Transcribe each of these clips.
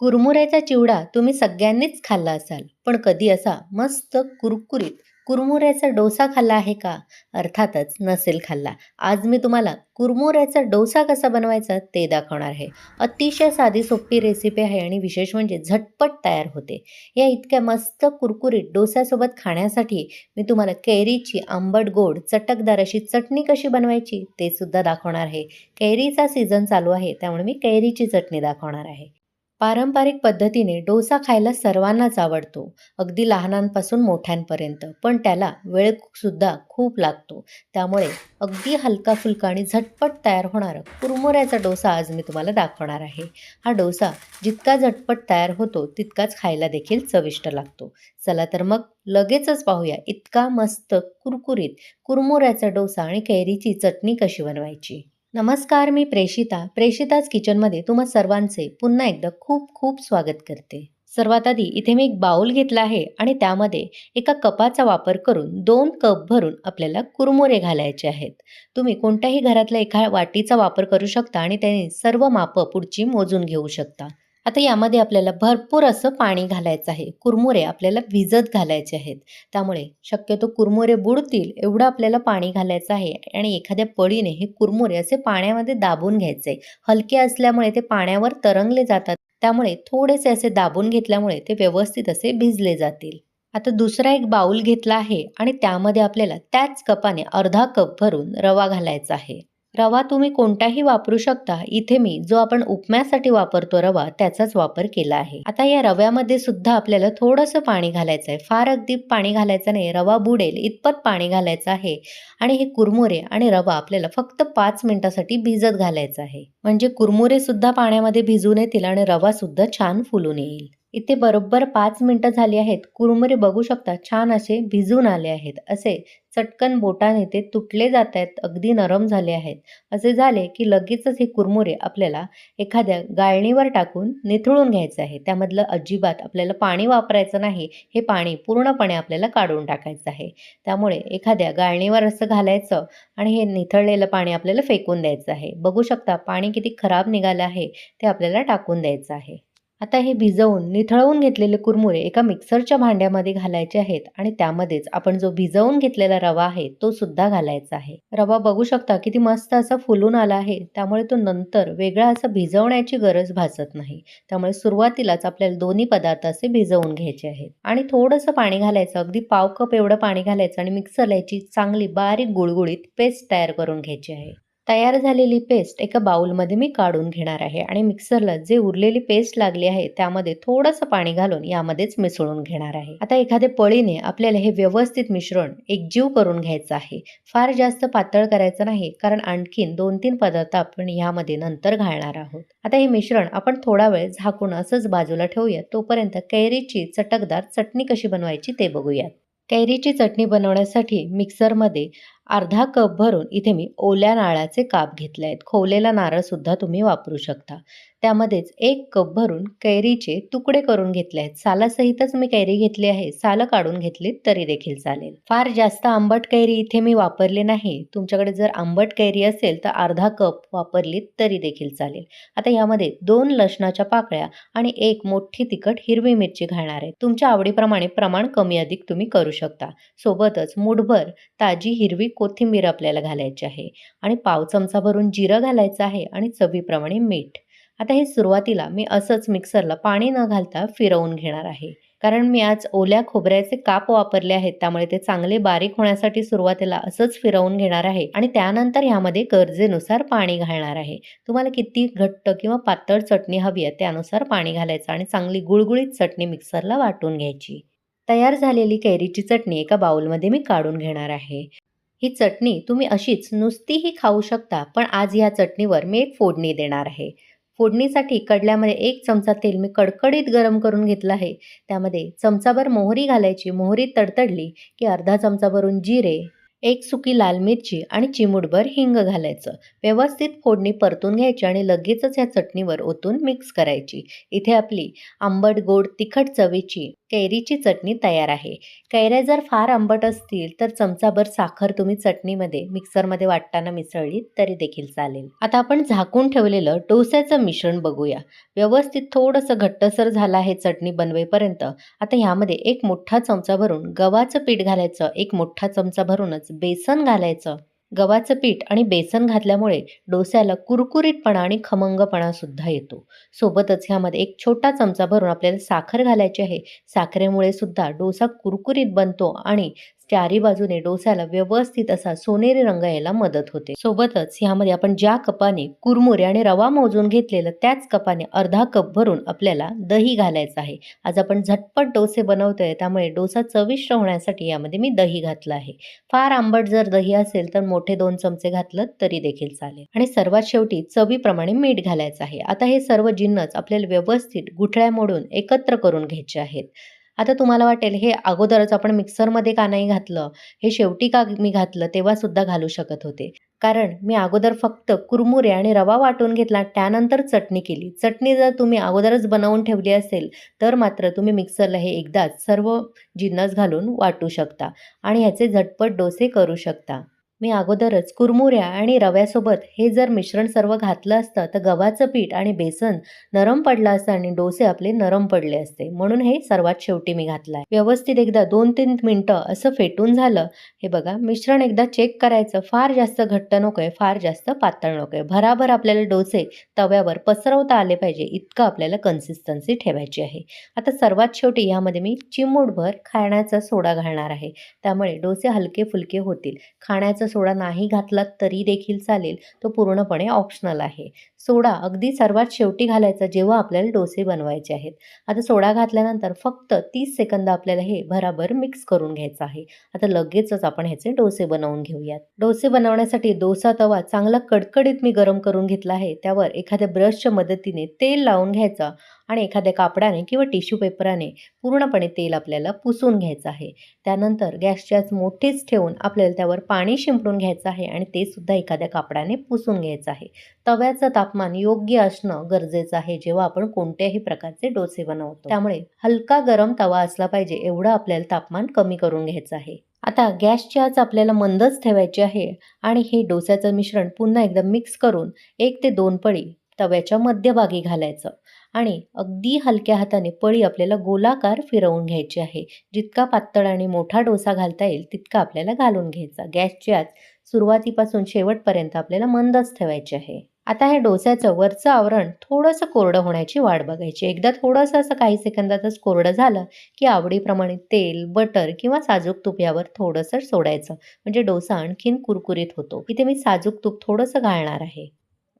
कुरमुऱ्याचा चिवडा तुम्ही सगळ्यांनीच खाल्ला असाल. पण कधी असा मस्त कुरकुरीत कुरमुऱ्याचा डोसा खाल्ला आहे का? अर्थातच नसेल खाल्ला. आज मी तुम्हाला कुरमुऱ्याचा डोसा कसा बनवायचा ते दाखवणार आहे. अतिशय साधी सोपी रेसिपी आहे आणि विशेष म्हणजे झटपट तयार होते. या इतक्या मस्त कुरकुरीत डोस्यासोबत खाण्यासाठी मी तुम्हाला कैरीची आंबट गोड चटकदार अशी चटणी कशी बनवायची ते सुद्धा दाखवणार आहे. कैरीचा सीझन चालू आहे त्यामुळे मी कैरीची चटणी दाखवणार आहे. पारंपरिक पद्धतीने डोसा खायला सर्वांनाच आवडतो. अगदी लहानांपासून मोठ्यांपर्यंत. पण त्याला वेळ सुद्धा खूप लागतो. त्यामुळे अगदी हलका फुलका आणि झटपट तयार होणारा कुरमुऱ्याचा डोसा आज मी तुम्हाला दाखवणार आहे. हा डोसा जितका झटपट तयार होतो तितकाच खायला देखील चविष्ट लागतो. चला तर मग लगेचच पाहूया इतका मस्त कुरकुरीत कुरमुऱ्याचा डोसा आणि कैरीची चटणी कशी बनवायची. नमस्कार मी प्रेषिता प्रेषिताज किचनमध्ये तुम्हा सर्वांचे पुन्हा एकदा खूप खूप स्वागत करते. सर्वात आधी इथे मी एक बाउल घेतला आहे आणि त्यामध्ये एका कपाचा वापर करून दोन कप भरून आपल्याला कुरमुरे घालायचे आहेत. तुम्ही कोणत्याही घरातल्या एका वाटीचा वापर करू शकता आणि त्याने सर्व मापं पुढची मोजून घेऊ शकता. आता यामध्ये आपल्याला भरपूर असं पाणी घालायचं आहे. कुरमुरे आपल्याला भिजत घालायचे आहेत. त्यामुळे शक्यतो कुरमुरे बुडतील एवढं आपल्याला पाणी घालायचं आहे आणि एखाद्या पळीने हे कुरमुरे असे पाण्यामध्ये दाबून घ्यायचे. हलके असल्यामुळे ते पाण्यावर तरंगले जातात. त्यामुळे थोडेसे असे दाबून घेतल्यामुळे ते व्यवस्थित असे भिजले जातील. आता दुसरा एक बाऊल घेतला आहे आणि त्यामध्ये आपल्याला त्याच कपाने अर्धा कप भरून रवा घालायचा आहे. रवा तुम्ही कोणताही वापरू शकता. इथे मी जो आपण उपम्यासाठी वापरतो रवा त्याचाच वापर केला आहे. आता या रव्यामध्ये सुद्धा आपल्याला थोडंसं पाणी घालायचं आहे. फार अगदी पाणी घालायचं नाही. रवा बुडेल इतपत पाणी घालायचं आहे. आणि हे कुरमुरे आणि रवा आपल्याला फक्त पाच मिनिटासाठी भिजत घालायचं आहे. म्हणजे कुरमुरे सुद्धा पाण्यामध्ये भिजून येतील आणि रवा सुद्धा छान फुलून येईल. इथे बरोबर पाच मिनटं झाली आहेत. कुरमुरे बघू शकता छान असे भिजून आले आहेत. असे चटकन बोटाने ते तुटले जात आहेत अगदी नरम झाले आहेत. असे झाले की लगेचच हे कुरमुरे आपल्याला एखाद्या गाळणीवर टाकून निथळून घ्यायचं आहे. त्यामधलं अजिबात आपल्याला पाणी वापरायचं नाही हे पाणी पूर्णपणे आपल्याला काढून टाकायचं आहे. त्यामुळे एखाद्या गाळणीवर असं घालायचं आणि हे निथळलेलं पाणी आपल्याला फेकून द्यायचं आहे. बघू शकता पाणी किती खराब निघालं आहे ते आपल्याला टाकून द्यायचं आहे. आता हे भिजवून निथळवून घेतलेले कुरमुरे एका मिक्सरच्या भांड्यामध्ये घालायचे आहेत आणि त्यामध्येच आपण जो भिजवून घेतलेला रवा आहे तो सुद्धा घालायचा आहे. रवा बघू शकता किती मस्त असा फुलून आला आहे. त्यामुळे तो नंतर वेगळा असा भिजवण्याची गरज भासत नाही. त्यामुळे सुरुवातीलाच आपल्याला दोन्ही पदार्थ असे भिजवून घ्यायचे आहेत. आणि थोडंसं पाणी घालायचं. अगदी पाव कप एवढं पाणी घालायचं आणि मिक्सरला याची चांगली बारीक गुळगुळीत पेस्ट तयार करून घ्यायची आहे. तयार झालेली पेस्ट एका बाउलमध्ये मी काढून घेणार आहे आणि मिक्सरला जे उरलेली पेस्ट लागली आहे त्यामध्ये थोडंसं पाणी घालून यामध्येच मिसळून घेणार आहे. आता एखाद्या पळीने आपल्याला हे व्यवस्थित मिश्रण एकजीव करून घ्यायचं आहे. फार जास्त पातळ करायचं नाही कारण आणखीन दोन तीन पदार्थ आपण यामध्ये नंतर घालणार आहोत. आता हे मिश्रण आपण थोडा वेळ झाकून असंच बाजूला ठेवूया तोपर्यंत कैरीची चटकदार चटणी कशी बनवायची ते बघूयात. कैरीची चटणी बनवण्यासाठी मिक्सरमध्ये अर्धा कप भरून इथे मी ओल्या नारळाचे काप घेतले आहेत. खोवलेला नारळसुद्धा तुम्ही वापरू शकता. त्यामध्येच एक कप भरून कैरीचे तुकडे करून घेतले आहेत. सालासहितच मी कैरी घेतली आहे. सालं काढून घेतली तरी देखील चालेल. फार जास्त आंबट कैरी इथे मी वापरली नाही. तुमच्याकडे जर आंबट कैरी असेल तर अर्धा कप वापरली तरी देखील चालेल. आता यामध्ये दोन लसणाच्या पाकळ्या आणि एक मोठी तिखट हिरवी मिरची घालणार आहे. तुमच्या आवडीप्रमाणे प्रमाण कमी अधिक तुम्ही करू शकता. सोबतच मुठभर ताजी हिरवी कोथिंबीर आपल्याला घालायची आहे आणि पाव चमचा भरून जिरं घालायचं आहे आणि चवीप्रमाणे मीठ. आता हे सुरुवातीला मी असंच मिक्सरला पाणी न घालता फिरवून घेणार आहे. कारण मी आज ओल्या खोबऱ्याचे काप वापरले आहेत त्यामुळे ते चांगले बारीक होण्यासाठी सुरुवातीला असंच फिरवून घेणार आहे आणि त्यानंतर ह्यामध्ये गरजेनुसार पाणी घालणार आहे. तुम्हाला किती घट्ट किंवा पातळ चटणी हवी आहे त्यानुसार पाणी घालायचं आणि चांगली गुळगुळीत चटणी मिक्सरला वाटून घ्यायची. तयार झालेली कैरीची चटणी एका बाउलमध्ये मी काढून घेणार आहे. ही चटणी तुम्ही अशीच नुसतीही खाऊ शकता पण आज या चटणीवर मी एक फोडणी देणार आहे. फोडणीसाठी कडल्यामध्ये एक चमचा तेल मी कडकडीत गरम करून घेतलं आहे. त्यामध्ये चमचाभर मोहरी घालायची मोहरी तडतडली की अर्धा चमचा भरून जिरे एक सुकी लाल मिरची आणि चिमूटभर हिंग घालायचं. व्यवस्थित फोडणी परतून घ्यायची आणि लगेचच ह्या चटणीवर ओतून मिक्स करायची. इथे आपली आंबट गोड तिखट चवीची कैरीची चटणी तयार आहे. कैऱ्या जर फार आंबट असतील तर चमचाभर साखर तुम्ही चटणीमध्ये मिक्सरमध्ये वाटताना मिसळली तरी देखील चालेल. आता आपण झाकून ठेवलेलं डोस्याचं मिश्रण बघूया. व्यवस्थित थोडंसं घट्टसर झालं आहे चटणी बनवेपर्यंत. आता ह्यामध्ये एक मोठा चमचा भरून गव्हाचं पीठ घालायचं. एक मोठा चमचा भरूनच बेसन घालायचं. गव्हाचं पीठ आणि बेसन घातल्यामुळे डोस्याला कुरकुरीतपणा आणि खमंगपणा सुद्धा येतो. सोबतच ह्यामध्ये एक छोटा चमचा भरून आपल्याला साखर घालायची आहे. साखरेमुळे सुद्धा डोसा कुरकुरीत बनतो आणि चारी बाजूने डोस्याला व्यवस्थित असा सोनेरी रंग यायला मदत होते. सोबतच ह्यामध्ये आपण ज्या कपाने कुरमुरे आणि रवा मोजून घेतलेलं त्याच कपाने अर्धा कप भरून आपल्याला दही घालायचं आहे. आज आपण झटपट डोसे बनवतोय त्यामुळे डोसा चविष्ट होण्यासाठी यामध्ये मी दही घातलं आहे. फार आंबट जर दही असेल तर मोठे दोन चमचे घातलं तरी देखील चालेल. आणि सर्वात शेवटी चवीप्रमाणे मीठ घालायचं आहे. आता हे सर्व जिन्नस आपल्याला व्यवस्थित गुठळ्या मोडून एकत्र करून घ्यायचे आहेत. आता तुम्हाला वाटेल हे अगोदरच आपण मिक्सरमध्ये का नाही घातलं? हे शेवटी का मी घातलं? तेव्हा सुद्धा घालू शकत होते. कारण मी अगोदर फक्त कुरमुरे आणि रवा वाटून घेतला त्यानंतर चटणी केली. चटणी जर तुम्ही अगोदरच बनवून ठेवली असेल तर मात्र तुम्ही मिक्सरला हे एकदाच सर्व जिन्नस घालून वाटू शकता आणि ह्याचे झटपट डोसे करू शकता. मी अगोदरच कुरमुऱ्या आणि रव्यासोबत हे जर मिश्रण सर्व घातलं असतं तर गव्हाचं पीठ आणि बेसन नरम पडलं असतं आणि डोसे आपले नरम पडले असते. म्हणून हे सर्वात शेवटी मी घातलं आहे व्यवस्थित एकदा दोन तीन मिनटं असं फेटून झालं. हे बघा मिश्रण एकदा चेक करायचं. फार जास्त घट्ट नको आहे फार जास्त पातळ नको आहे भराभर आपल्याला डोसे तव्यावर पसरवता आले पाहिजे. इतकं आपल्याला कन्सिस्टन्सी ठेवायची आहे. आता सर्वात शेवटी यामध्ये मी चिमूटभर खाण्याचा सोडा घालणार आहे. त्यामुळे डोसे हलके फुलके होतील. खाण्याचं सोडा नाही घातलात तरी देखील चालेल. तो पूर्णपणे ऑप्शनल आहे. सोडा अगदी सर्वात शेवटी घालायचा जेव्हा आपल्याला डोसे बनवायचे आहेत. आता सोडा घातल्यानंतर फक्त तीस सेकंद आपल्याला हे भराभर मिक्स करून घ्यायचं आहे. आता लगेचच आपण ह्याचे डोसे बनवून घेऊयात. डोसे बनवण्यासाठी डोसा तवा चांगला कडकडीत मी गरम करून घेतला आहे. त्यावर एखाद्या ब्रशच्या मदतीने तेल लावून घ्यायचं. आणि एखाद्या कापडाने किंवा टिश्यू पेपराने पूर्णपणे तेल आपल्याला पुसून घ्यायचं आहे. त्यानंतर गॅसची आज मोठीच ठेवून आपल्याला त्यावर पाणी शिंपडून घ्यायचं आहे आणि ते सुद्धा एखाद्या कापडाने पुसून घ्यायचं आहे. तव्याचं तापमान योग्य असणं गरजेचं आहे जेव्हा आपण कोणत्याही प्रकारचे डोसे बनवतो. त्यामुळे हलका गरम तवा असला पाहिजे एवढं आपल्याला तापमान कमी करून घ्यायचं आहे. आता गॅसची आच आपल्याला मंदच ठेवायची आहे आणि हे डोस्याचं मिश्रण पुन्हा एकदा मिक्स करून एक ते दोन पळी तव्याच्या मध्यभागी घालायचं. आणि अगदी हलक्या हाताने पळी आपल्याला गोलाकार फिरवून घ्यायची आहे. जितका पातळ आणि मोठा डोसा घालता येईल तितका आपल्याला घालून घ्यायचा. गॅसची आज सुरुवातीपासून शेवटपर्यंत आपल्याला मंदच ठेवायची आहे. आता हे डोस्याचं वरचं आवरण थोडंसं कोरडं होण्याची वाट बघायची. एकदा थोडंसं असं काही सेकंदातच कोरडं झालं की आवडीप्रमाणे तेल बटर किंवा साजूक तूप यावर थोडंसं सोडायचं. म्हणजे डोसा आणखीन कुरकुरीत होतो. इथे मी साजूक तूप थोडंसं घालणार आहे.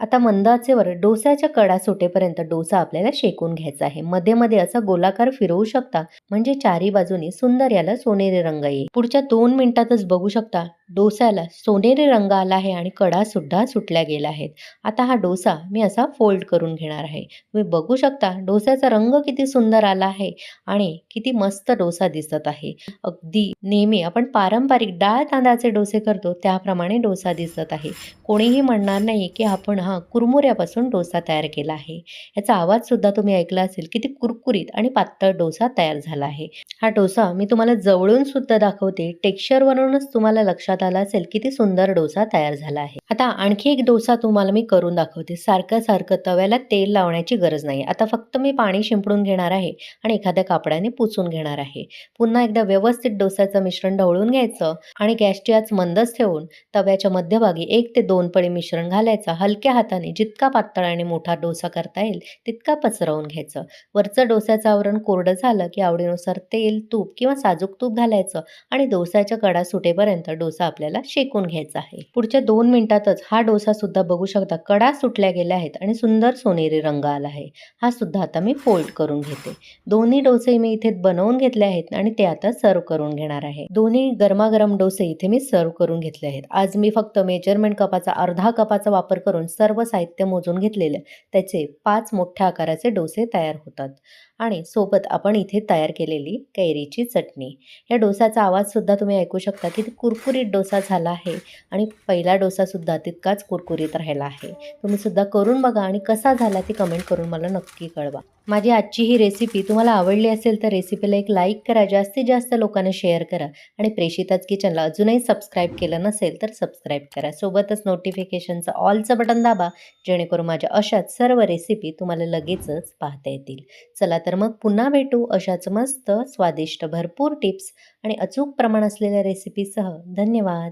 आता मंद आचेवर डोस्याच्या कडा सुटेपर्यंत डोसा आपल्याला शेकून घ्यायचा आहे. मध्ये मध्ये असा गोलाकार फिरवू शकता म्हणजे चारी बाजूनी सुंदर याला सोनेरी रंग येईल. पुढच्या दोन मिनिटातच बघू शकता. डोस्याला सोनेरी रंग आला आहे आणि कडा सुद्धा सुटल्या गेल्या आहेत. आता हा डोसा मी असा फोल्ड करून घेणार आहे. तुम्ही बघू शकता डोस्याचा रंग किती सुंदर आला आहे आणि किती मस्त डोसा दिसत आहे. अगदी नेहमी आपण पारंपरिक डाळ तांदळाचे डोसे करतो त्याप्रमाणे डोसा दिसत आहे. कोणीही म्हणणार नाही की आपण हा कुरमुऱ्यापासून डोसा तयार केला आहे. याचा आवाज सुद्धा तुम्ही ऐकला असेल किती कुरकुरीत आणि पातळ डोसा तयार झाला आहे. हा डोसा मी तुम्हाला जवळून सुद्धा दाखवते. टेक्स्चरवरूनच तुम्हाला लक्षात आलं असेल किती सुंदर डोसा तयार झाला आहे. आता आणखी एक डोसा तुम्हाला मी करून दाखवते. सारखं सारखं तव्याला तेल लावण्याची गरज नाही. आता फक्त मी पाणी शिंपडून घेणार आहे आणि एखाद्या कापडाने पुसून घेणार आहे. पुन्हा एकदा व्यवस्थित डोसाचं मिश्रण ढवळून घ्यायचं आणि गॅसची आज मंदच ठेवून तव्याच्या मध्यभागी एक ते दोन पळी मिश्रण घालायचं. हलक्या हाताने जितका पातळ आणि मोठा डोसा करता येईल तितका पसरवून घ्यायचं. वरचं डोस्याचं आवरण कोरडं झालं की आवडीनुसार तेल तूप किंवा साजूक तूप घालायचं आणि डोसाच्या कडा सुटेपर्यंत डोसा आपल्याला शेकून घ्यायचा आहे. पुढच्या दोन मिनिटातच हा डोसा सुद्धा बघू शकता. कडा सुटल्या गेल्या आहेत आणि सुंदर सोनेरी रंग आला आहे. हा सुद्धा आता मी फोल्ड करून घेते. दोन्ही डोसे मी इथे बनवून घेतले आहेत आणि ते आता सर्व करून घेणार आहे. दोन्ही गरमागरम डोसे इथे मी सर्व करून घेतले आहेत. आज मी फक्त मेजरमेंट कपाचा अर्धा कपाचा वापर करून सर्व साहित्य मोजून घेतलेले त्याचे पाच मोठ्या आकाराचे डोसे तयार होतात. आणि सोबत आपण इथे तयार केलेली कैरीची चटणी. या डोसाचा आवाज सुद्धा तुम्ही ऐकू शकता किती कुरकुरीत डोसा झाला आहे आणि पहिला डोसासुद्धा तितकाच कुरकुरीत राहिला आहे. तुम्हीसुद्धा करून बघा आणि कसा झाला ते कमेंट करून मला नक्की कळवा. माझी आजची ही रेसिपी तुम्हाला आवडली असेल तर रेसिपीला एक लाईक करा जास्तीत जास्त लोकांना शेअर करा. आणि प्रेषिताच किचनला अजूनही सबस्क्राईब केलं नसेल तर सबस्क्राईब करा. सोबतच नोटिफिकेशनचं ऑलचं बटन दाबा जेणेकरून माझ्या अशाच सर्व रेसिपी तुम्हाला लगेचच पाहता येतील. चला तर मग पुन्हा भेटू अशाच मस्त स्वादिष्ट भरपूर टिप्स आणि अचूक प्रमाण असलेल्या रेसिपीसह धन्यवाद!